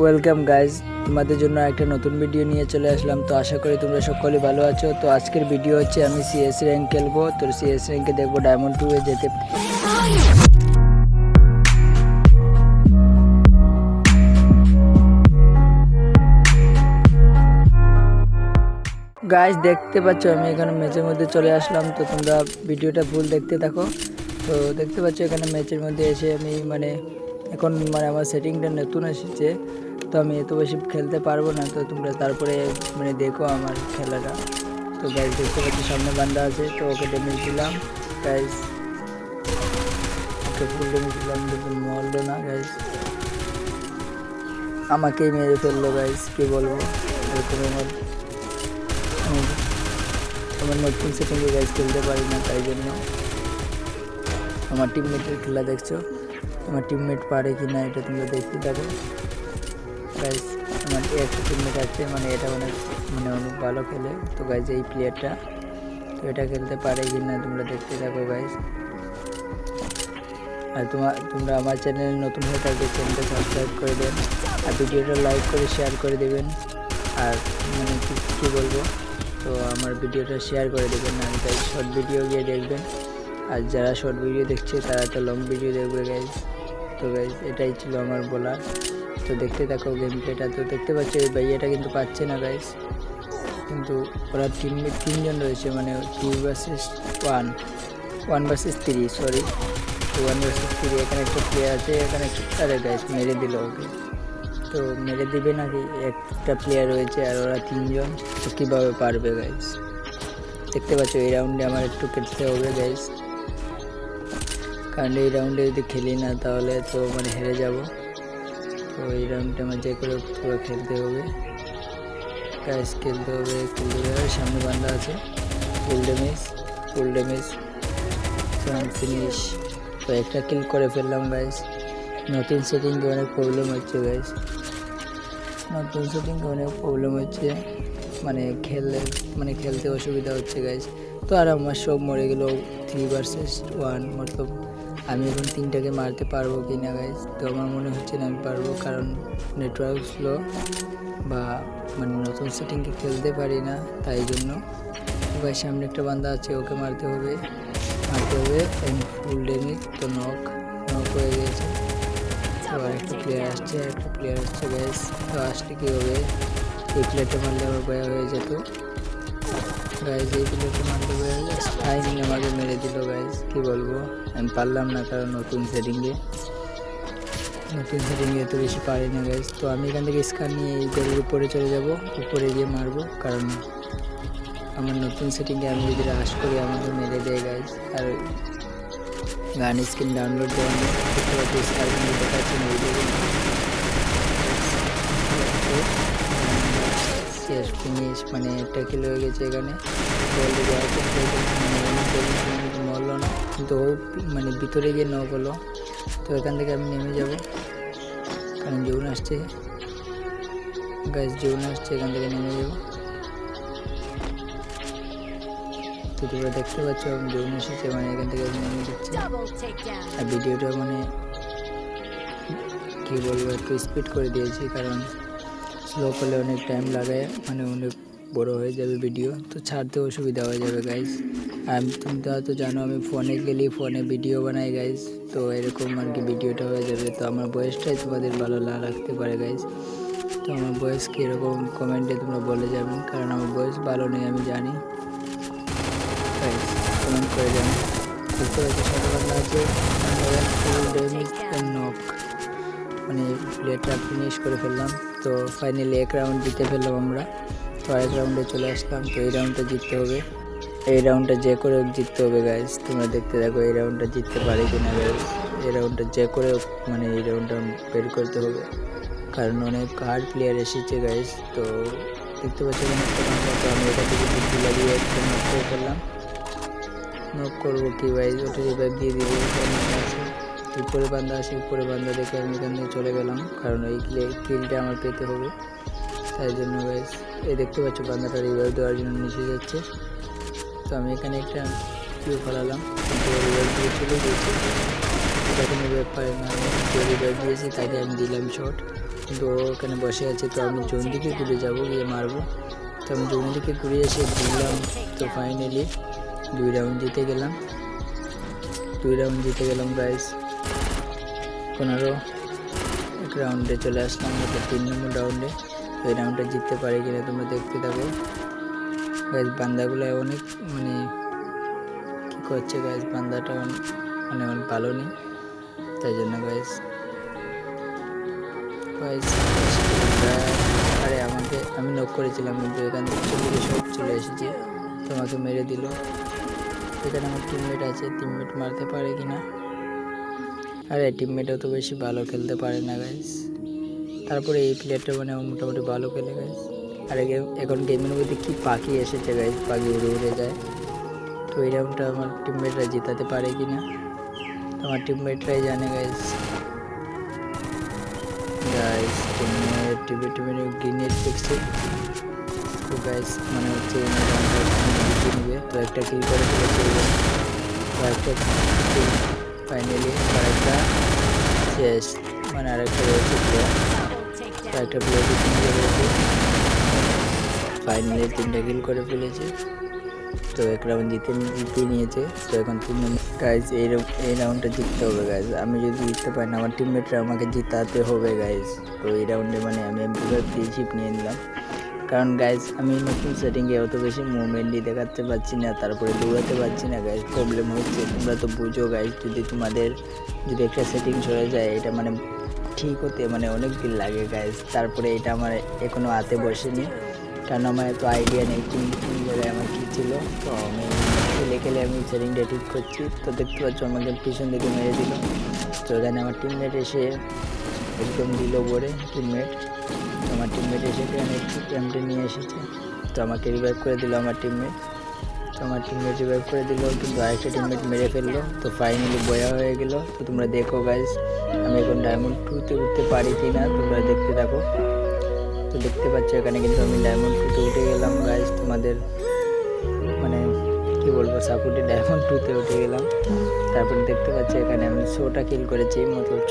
Welcome guys তোমাদের জন্য একটা নতুন ভিডিও নিয়ে চলে আসলাম। তো আশা করি তোমরা সকলে ভালো আছো। তো আজকের ভিডিও হচ্ছে, আমি সিএস র্যাঙ্ক খেলব। তো সিএস র্যাঙ্কে দেখব ডায়মন্ড টু এ যেতে। গাইজ দেখতে পাচ্ছ, আমি এখানে ম্যাচের মধ্যে চলে আসলাম। তো তোমরা ভিডিওটা ফুল দেখতে থাকো। তো দেখতে পাচ্ছ, এখানে ম্যাচের মধ্যে এসে আমি মানে এখন মানে আমার সেটিংটা নতুন এসেছে, তো আমি এত বেশি খেলতে পারব না, তো তোমরা তারপরে মানে দেখো আমার খেলাটা। তো গাইজ দেখতে পাচ্ছি সামনে বান্দা আছে, তো ওকে ড্যামেজ দিলাম। গাইজ ওকে ফুল ড্যামেজ দিলাম মরলো না গাইজ আমাকেই মেরে ফেলল গাইজ কী বলব? এরকম আমার আমি আমার নতুন সেটিংয়ে গাইজ খেলতে পারি না, তাই জন্য। আমার টিমমেটের খেলা দেখছ? আমার টিমমেট পারে কি না এটা তোমরা দেখতে থাকো। গাইজ আমার একটা টিমমেট আছে মানে এটা অনেক মানে অনেক ভালো খেলে। তো গাইজ এই প্লেয়ারটা তো এটা খেলতে পারে কি না তোমরা দেখতে থাকো গাইজ আর তোমার তোমরা আমার চ্যানেল নতুন হয়ে থাকবে চ্যানেলটা সাবস্ক্রাইব করে দেন আর ভিডিওটা লাইক করে শেয়ার করে দেবেন। আর মানে কী বলব? তো আমার ভিডিওটা শেয়ার করে দেবেন। আর তাই শর্ট ভিডিও গিয়ে দেখবেন। আর যারা শর্ট ভিডিও দেখছে, তারা তো লং ভিডিও দেখবে গাইজ তো গাইজ এটাই ছিল আমার বলার। তো দেখতে থাকো গেম প্লেটা তো দেখতে পাচ্ছ, এই ভাইয়াটা কিন্তু পাচ্ছে না গাইজ কিন্তু ওরা তিন তিনজন রয়েছে মানে two versus one one versus three sorry one versus three এখানে একটা প্লেয়ার আছে, এখানে আরে গাইজ মেরে দিল ওকে। তো মেরে দিবে নাকি? একটা প্লেয়ার রয়েছে আর ওরা তিনজন, তো কীভাবে পারবে গাইজ দেখতে পাচ্ছ, এই রাউন্ডে আমার একটু খেলতে হবে গাইজ কারণ এই রাউন্ডে যদি খেলি না তাহলে তো মানে হেরে যাব। তো এই রাউন্ডটা আমার যে করে পুরো খেলতে হবে। গাইজ খেলতে হবে খেলতে হবে সামনে বান্ধা আছে full damage full damage finish তো একটা কিল করে ফেললাম গাইজ নতুন সেটিংয়ে অনেক প্রবলেম হচ্ছে গাইজ নতুন সেটিংয়ে অনেক প্রবলেম হচ্ছে। মানে খেললে মানে খেলতে অসুবিধা হচ্ছে গাইজ তো আর আমার সব মরে গেল। থ্রি ভার্সেস ওয়ান মতলব আমি এখন তিনটাকে মারতে পারব কি না গাইজ তো আমার মনে হচ্ছে না আমি পারব, কারণ নেটওয়ার্ক স্লো বা মানে নতুন সেটিংকে খেলতে পারি না, তাই জন্য। ভাই সামনে একটা বান্দা আছে, ওকে মারতে হবে। মারতে হবে ফুল ডেমিজ তো নক নক হয়ে গেছে। তো আরেকটা প্লেয়ার আসছে, একটা প্লেয়ার আসছে গ্যাস তো আসলে কী হবে? এই প্লেয়ারটা মারলে আমার হয়ে যেত। গাইজ এই বয়া হয়ে যাচ্ছে ফাইন আমাকে মেরে দিল গাইজ কী বলব? আমি পারলাম না কারণ নতুন সেটিংয়ে নতুন সেটিংয়ে এত বেশি পারি না গাইজ তো আমি এখান থেকে স্কার নিয়ে এই গরুর উপরে চলে যাব। উপরে গিয়ে মারবো, কারণ আমার নতুন সেটিংয়ে আমি যদি রাশ করি, আমাকে মেরে দেয় গাইজ আর গান স্ক্রিন ডাউনলোড করে আমি দেখতে পাচ্ছি স্কার দেখাচ্ছি শেষ ফিনিশ মানে একটা কিলো হয়ে গেছে এখানে। মরলো না। কিন্তু ও মানে ভিতরে গিয়ে নক হলো। তো এখান থেকে আমি নেমে যাব। কারণ জোন আসছে। গাছ জোন আসছে এখান থেকে নেমে যাব। তো তোমরা দেখতে পাচ্ছ আমি জোন এসেছে মানে এখান থেকে আমি নেমে যাচ্ছি। আর ভিডিওটা মানে কী বলব একটু স্পিড করে দিয়েছি কারণ স্লো করলে অনেক টাইম লাগে মানে অনেক বড় হয়ে যাবে ভিডিও তো ছাড়তে অসুবিধা হয়ে যাবে গাইজ আর তুমি তো হয়তো জানো, আমি ফোনে গেলে ফোনে ভিডিও বানাই গাইজ তো এরকম আর কি ভিডিওটা হয়ে যাবে। তো আমার বয়সটাই তোমাদের ভালো না লাগতে পারে গাইজ তো আমার বয়স কীরকম কমেন্টে তোমরা বলে যাবেন কারণ আমার বয়স ভালো নেই, আমি জানি। কমেন্ট করে জানি বুঝতে পারছি আছে? মানে প্লেটটা ফিনিশ করে ফেললাম। তো ফাইনালি এক রাউন্ড জিতে ফেললাম আমরা। তো আরেক রাউন্ডে চলে আসলাম। তো এই রাউন্ডটা জিততে হবে। এই রাউন্ডটা যে করে হোক জিততে হবে গাইজ তোমরা দেখতে থাকো এই রাউন্ডটা জিততে পারে কি না গাইজ এই রাউন্ডটা যে করে হোক মানে এই রাউন্ডটা বের করতে হবে। কারণ অনেক হার্ড প্লেয়ার এসেছে গাইজ তো দেখতে পাচ্ছি তো আমি এটা থেকে বুদ্ধি লাগিয়ে একটা নক করে ফেললাম। নক করব কি গাইজ ওটা রিভাইভ দিয়ে দিবে। উপরে বান্ধা আছে উপরে বান্ধা দেখে আমি এখান থেকে চলে গেলাম। কারণ এই কিলটা আমার পেতে হবে। তাই জন্য এই দেখতে পাচ্ছ বান্দাটা রিভাইভ দেওয়ার জন্য নিচে যাচ্ছে। তো আমি এখানে একটা কিউ ফেলালাম। রিভাইভ দিয়ে চলে গিয়েছে। না, আমি যে রিভাইভ দিয়েছি, তাকে আমি দিলাম শট কিন্তু ও ওখানে বসে আছে, তো আমি জোন দিকে ঘুরে যাব, গিয়ে মারবো। তো আমি জোন দিকে ঘুরে এসে দিলাম, তো ফাইনালি দুই রাউন্ড জিতে গেলাম। দুই রাউন্ড জিতে গেলাম গাইস পনেরো রাউন্ডে চলে আসলাম আমরা তিন নম্বর রাউন্ডে এই রাউন্ডটা জিততে পারি কিনা তোমরা দেখতে থাকো। গাইজ বান্দাগুলো অনেক মানে কী করছে গাইজ বান্দাটা মানে অনেক ভালো নেই। তাই জন্য গাইজ আরে, আমাকে, আমি নক করেছিলাম, কিন্তু এখান থেকে চলে সব চলে এসেছে। তোমাকে মেরে দিল। এখানে আমার টিমমেট আছে টিমমেট মারতে পারে কিনা? আরে টিমমেট অত বেশি ভালো খেলতে পারে না গাইস তারপরে এই প্লেয়ারটা মানে মোটামুটি ভালো খেলে গাইজ আর এখন গেমের মধ্যে কী পাখি এসেছে গাইস পাখি উড়ে উড়ে যায়। তো এই রাউন্ডটা আমার টিমমেটরা জেতাতে পারে কি না আমার টিমমেটরাই জানে গাইস গাইস টিমমেট টিমে টিমে গ্রিনেট দেখছে তো গাইজ মানে হচ্ছে এই তো একটা কিল করে ফেলেছে একটা ফাইনালি আরেকটা শেষ মানে আরেকটা রয়েছে। তো একটা প্লেয়ার জিতে রয়েছে ফাইনালি তিনটা কিল করে ফেলেছে তো এক রাউন্ড জিতে জিতে নিয়েছে তো এখন তিন গাইজ এই এই রাউন্ডটা জিততে হবে গাইজ আমি যদি জিততে পারি না আমার টিমমেটরা আমাকে জিতাতে হবে গাইজ তো এই রাউন্ডে মানে আমি পুরো ফ্রিশিপ নিয়ে নিলাম কারণ গাইজ আমি নতুন সেটিংয়ে অত বেশি মুভমেন্টই দেখাতে পারছি না, তারপরে দৌড়াতে পারছি না গাইজ প্রবলেম হচ্ছে। তোমরা তো বুঝো গাইজ যদি তোমাদের, যদি একটা সেটিং চলে যায়, এটা মানে ঠিক হতে মানে অনেক দিন লাগে গাইজ তারপরে এটা আমার এখনও হাতে বসেনি। কারণ আমার এত আইডিয়া নেই কোন কোন জায়গায় আমার কী ছিল। তো আমি খেলে খেলে আমি সেটিংটা ঠিক করছি। তো দেখতে পাচ্ছ আমাকে পিছন দিকে মেরে দিল। তো এখানে আমার টিমমেট এসে একদম দিল বলে টিমমেট আমার টিমমেট এসে ক্যাম্পে নিয়ে এসেছে। তো আমাকে রিভাইভ করে দিল আমার টিমমেট তো আমার টিমমেট রিভাইভ করে দিল, কিন্তু আরেকটা টিমমেট মেরে ফেলল। তো ফাইনালি বয়া হয়ে গেল। তো তোমরা দেখো গাইজ আমি এখন ডায়মন্ড টুতে উঠতে পারি কি না তোমরা দেখতে থাকো। তো দেখতে পাচ্ছ এখানে কিন্তু আমি ডায়মন্ড টুতে উঠে গেলাম গাইজ তোমাদের মানে কি বলব সাপোর্টে ডায়মন্ড টুতে উঠে গেলাম। তারপরে দেখতে পাচ্ছি এখানে আমি শোটা কিল করেছি, মতলব